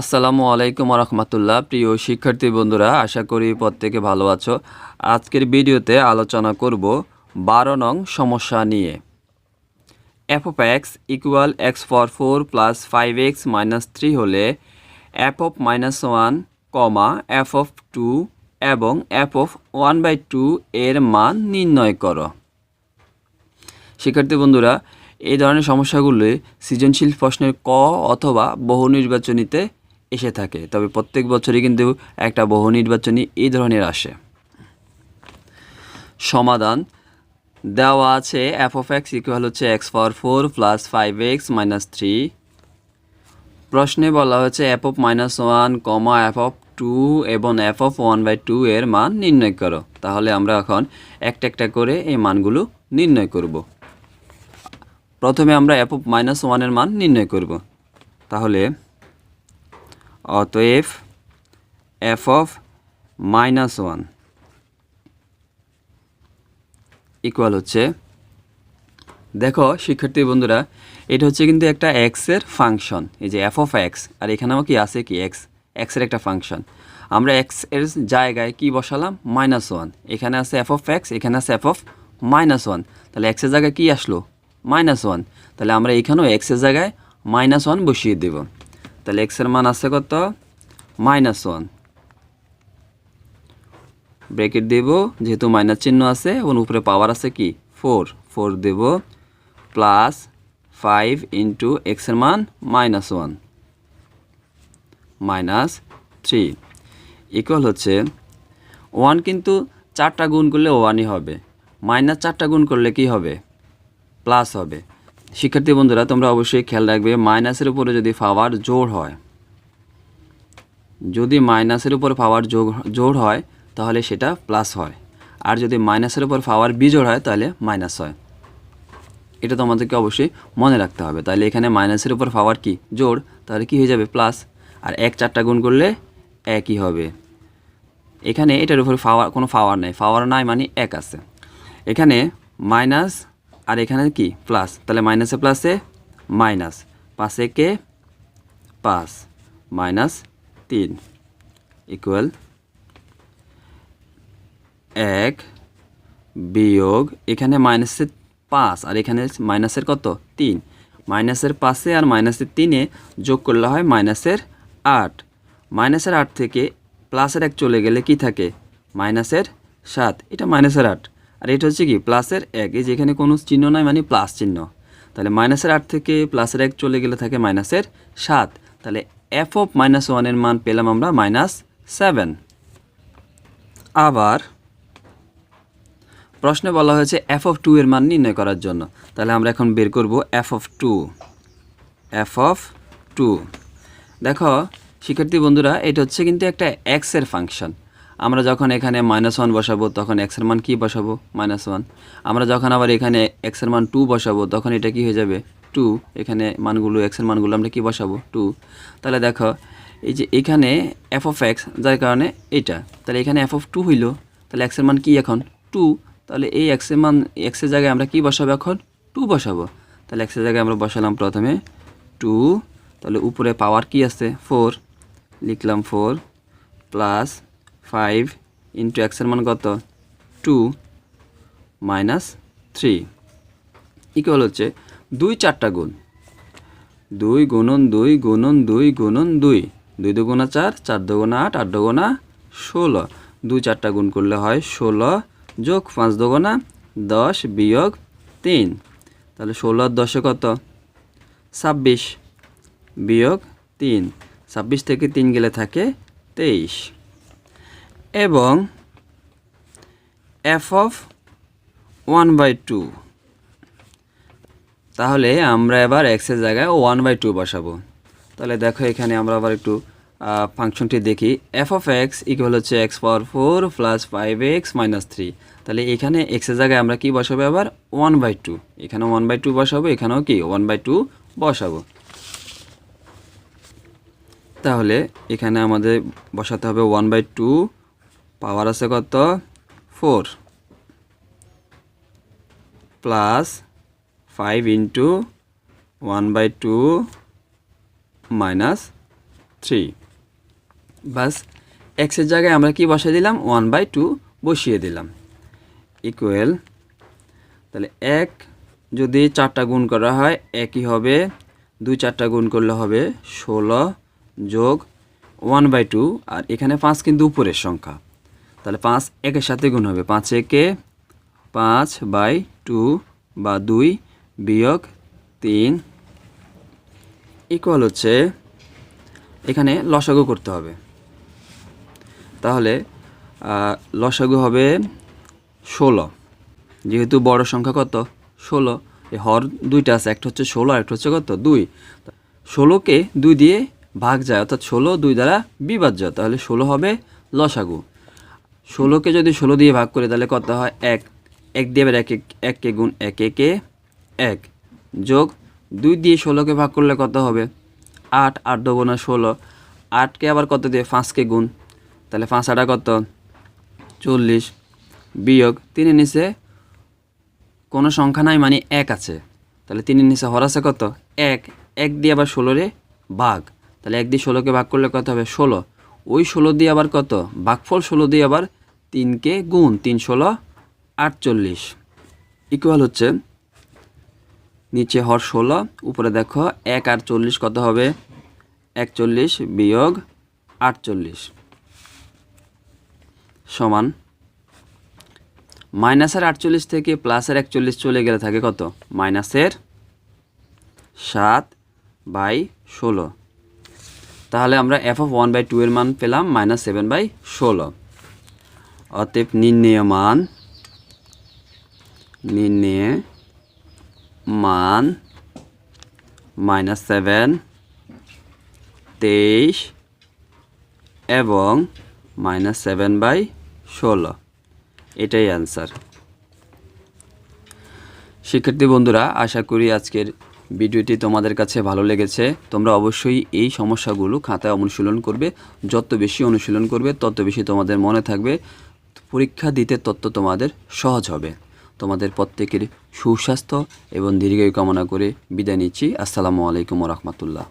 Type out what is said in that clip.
আসসালামু আলাইকুম রহমতুল্লাহ প্রিয় শিক্ষার্থী বন্ধুরা, আশা করি প্রত্যেকে ভালো আছো। আজকের ভিডিওতে আলোচনা করব বারো নং সমস্যা নিয়ে। F of X equal X for four plus five X minus three হলে F of minus one comma F of two এবং F of one by two এর মান নির্ণয় করো। শিক্ষার্থী বন্ধুরা, এই ধরনের সমস্যাগুলি সৃজনশীল প্রশ্নের ক অথবা বহু নির্বাচনীতে এসে থাকে। তবে প্রত্যেক বছরই কিন্তু একটা বহু নির্বাচনী এই ধরনের আসে। সমাধান। দেওয়া আছে এফ অফ এক্স ইকুয়াল হচ্ছে X power four plus five X minus three প্রশ্নে বলা হয়েছে F of minus one comma F of two এবং F of one by two এর মান নির্ণয় করো। তাহলে আমরা এখন একটা একটা করে এই মানগুলো নির্ণয় করব। প্রথমে আমরা এফ অফ মাইনাস ওয়ানের মান নির্ণয় করব। তাহলে অতএব F of minus one. Equal হচ্ছে, দেখো শিক্ষার্থী বন্ধুরা, এটা হচ্ছে কিন্তু একটা এক্সের ফাংশন, এই যে এফ অফ এক্স আর এখানেও কি আছে কি এক্স এক্সের একটা ফাংশন। আমরা এক্সের জায়গায় কি বসালাম? Minus one. এখানে আছে এফ অফ এক্স এখানে আছে এফ অফ মাইনাস ওয়ান। তাহলে এক্সের জায়গায় কি আসলো? Minus one. তাহলে আমরা এখানেও এক্সের জায়গায় মাইনাস ওয়ান বসিয়ে দেব। তাহলে এক্সের মান আছে কত? মাইনাস ওয়ান ব্রেকেট দেব, যেহেতু মাইনাস চিহ্ন আছে, এবং উপরে পাওয়ার আছে কি? ফোর ফোর দেব প্লাস ফাইভ ইন্টু এক্সের মান minus one minus three equal হচ্ছে ওয়ান কিন্তু চারটা গুণ করলে ওয়ানই হবে। মাইনাস চারটা গুণ করলে কি হবে? প্লাস হবে। শিক্ষার্থী বন্ধুরা, তোমরা অবশ্যই খেয়াল রাখবে, মাইনাসের উপরে যদি পাওয়ার জোর হয়, যদি মাইনাসের উপর পাওয়ার যোগ জোর হয়, তাহলে সেটা প্লাস হয়। আর যদি মাইনাসের উপর পাওয়ার বিজোড় হয়, তাহলে মাইনাস হয়। এটা তোমাদেরকে অবশ্যই মনে রাখতে হবে। তাহলে এখানে মাইনাসের উপর পাওয়ার কি? জোর তাহলে কি হয়ে যাবে? প্লাস। আর এক চারটা গুণ করলে একই হবে। এখানে এটার উপর পাওয়ার, কোনো পাওয়ার নেই। পাওয়ার নাই মানে এক আছে। এখানে মাইনাস আর এখানে কি? প্লাস তাহলে মাইনাসে প্লাসে মাইনাস পাঁচে কে? পাঁচ মাইনাস তিন ইকুয়াল এক বিয়োগ, এখানে মাইনাসের পাঁচ, আর এখানে মাইনাসের কত? তিন। মাইনাসের পাঁচে আর মাইনাসের তিনে যোগ করলে হয় মাইনাসের আট। মাইনাসের আট থেকে প্লাসের এক চলে গেলে কি থাকে? মাইনাসের সাত। এটা মাইনাসের আট। আর এটা হচ্ছে কি, প্লাসের এক, এই যেখানে কোনো চিহ্ন নাই মানে প্লাস চিহ্ন। তাহলে মাইনাসের আট থেকে প্লাসের এক চলে গেলে থাকে মাইনাসের সাত। তাহলে এফ অফ মাইনাস ওয়ানের মান পেলাম আমরা মাইনাস সেভেন আবার প্রশ্নে বলা হয়েছে এফ অফ টু এর মান নির্ণয় করার জন্য। তাহলে আমরা এখন বের করব F of two F of two দেখো, শিক্ষার্থী বন্ধুরা, এটা হচ্ছে কিন্তু একটা এক্সের ফাংশন আমরা যখন এখানে মাইনাস ওয়ান বসাবো, তখন এক্সের মান কী বসাবো? মাইনাস ওয়ান আমরা যখন আবার এখানে এক্সের মান টু বসাবো, তখন এটা কি হয়ে যাবে? টু এখানে মানগুলো এক্সের মানগুলো আমরা কি বসাবো? টু তাহলে দেখো, এই যে এখানে এফ অফ এক্স যার কারণে এটা। তাহলে এখানে এফ অফ টু হইল। তাহলে এক্সের মান কি এখন? টু তাহলে এই এক্সের মান এক্সের জায়গায় আমরা কি বসাবো এখন? টু বসাবো। তাহলে এক্সের জায়গায় আমরা বসালাম প্রথমে টু তাহলে উপরে পাওয়ার কি আছে? ফোর লিখলাম ফোর প্লাস ফাইভ ইন্টু এক্সের মান কত? টু মাইনাস থ্রি ইকুয়াল হচ্ছে দুই চারটা গুণ। দুই গুণন দুই গুণন দুই গুণন দুই। দুই দুগুণা চার চার দুগুণা আট আট দুগুণা ষোলো। দুই চারটা গুণ করলে হয় ষোলো যোগ পাঁচ দুগুণা দশ বিয়োগ তিন। তাহলে ষোলো দশে কত? ছাব্বিশ বিয়োগ তিন। ছাব্বিশ থেকে তিন গেলে থাকে তেইশ। এবং F of one by two তাহলে আমরা এবার এক্সের জায়গায় ওয়ান বাই টু বসাবো। তাহলে দেখো এখানে আমরা আবার একটু ফাংশনটি দেখি। এফ অফ এক্স ইকুয়াল হচ্ছে X power four plus five X minus three তাহলে এখানে এক্সের জায়গায় আমরা কি বসাবো আবার ওয়ান বাই টু এখানে ওয়ান বাই টু বসাবো, এখানেও কি? ওয়ান বাই টু বসাবো। তাহলে এখানে আমাদের বসাতে হবে ওয়ান বাই টু পাওয়ার আছে কত? Four plus five into one by two minus three. বাস এক্সের জায়গায় আমরা কি বসিয়ে দিলাম? ওয়ান বাই টু বসিয়ে দিলাম। ইকুয়াল, তাহলে এক যদি চারটা গুণ করা হয়, একই হবে, দুই চারটা গুণ করলে হবে ষোলো যোগ ওয়ান বাই টু, আর এখানে পাঁচ কিন্তু উপরের সংখ্যা। তাহলে পাঁচ একের সাথে গুণ হবে। পাঁচ একে পাঁচ বাই টু বা দুই বিয়োগ তিন ইকুয়াল হচ্ছে এখানে লসাগু করতে হবে। তাহলে লসাগু হবে ষোলো। যেহেতু বড় সংখ্যা কত? ষোলো। এই হর দুইটা আছে, একটা হচ্ছে ষোলো একটা হচ্ছে কত? দুই। ষোলোকে দুই দিয়ে ভাগ যায়, অর্থাৎ ষোলো দুই দ্বারা বিভাজ্য, তাহলে ষোলো হবে লসাগু। ষোলোকে যদি ষোলো দিয়ে ভাগ করে, তাহলে কত হয়? এক। এক দিয়ে আবার এক এক এককে গুণ এক একে এক। যোগ দুই দিয়ে ষোলোকে ভাগ করলে কত হবে? আট। আট দোগুণা ষোলো। আটকে আবার কত দিয়ে? পাঁচকে গুণ। তাহলে পাঁচ আটা কত? চল্লিশ। বিয়োগ তিনের নিচে কোনো সংখ্যা নাই মানে এক আছে। তাহলে তিনের নিচে হর কত? এক। এক দিয়ে আবার ষোলোরে ভাগ। তাহলে এক দিয়ে ষোলোকে ভাগ করলে কত হবে? ষোলো। ওই ষোলো দিয়ে আবার কত? ভাগফল ষোলো দিয়ে আবার তিনকে গুণ, তিন ষোলো, আটচল্লিশ। ইকুয়াল হচ্ছে নিচে হর ষোলো, উপরে দেখো এক আর চল্লিশ কত হবে? একচল্লিশ বিয়োগ আটচল্লিশ। সমান। মাইনাসের আটচল্লিশ থেকে প্লাসের একচল্লিশ চলে গেলে থাকে কত? মাইনাসের সাত বাই ষোলো। তাহলে আমরা F of one by two এর মান পেলাম মাইনাস সেভেন বাই ষোলো। অতএব নির্ণেয় মান, নির্ণয়ে মান মাইনাস সেভেন তেইশ এবং মাইনাস সেভেন বাই ষোলো। এটাই অ্যান্সার শিক্ষার্থী বন্ধুরা, আশা করি আজকের ভিডিওটি তোমাদের কাছে ভালো লেগেছে, তোমরা অবশ্যই এই সমস্যাগুলো খাতায় অনুশীলন করবে। যত বেশি অনুশীলন করবে, তত বেশি তোমাদের মনে থাকবে, পরীক্ষা দিতে তত তোমাদের সহজ হবে। তোমাদের প্রত্যেকের সুস্বাস্থ্য এবং দীর্ঘায়ু কামনা করে বিদায় নিচ্ছি। আসসালামু আলাইকুম রহমতুল্লাহ।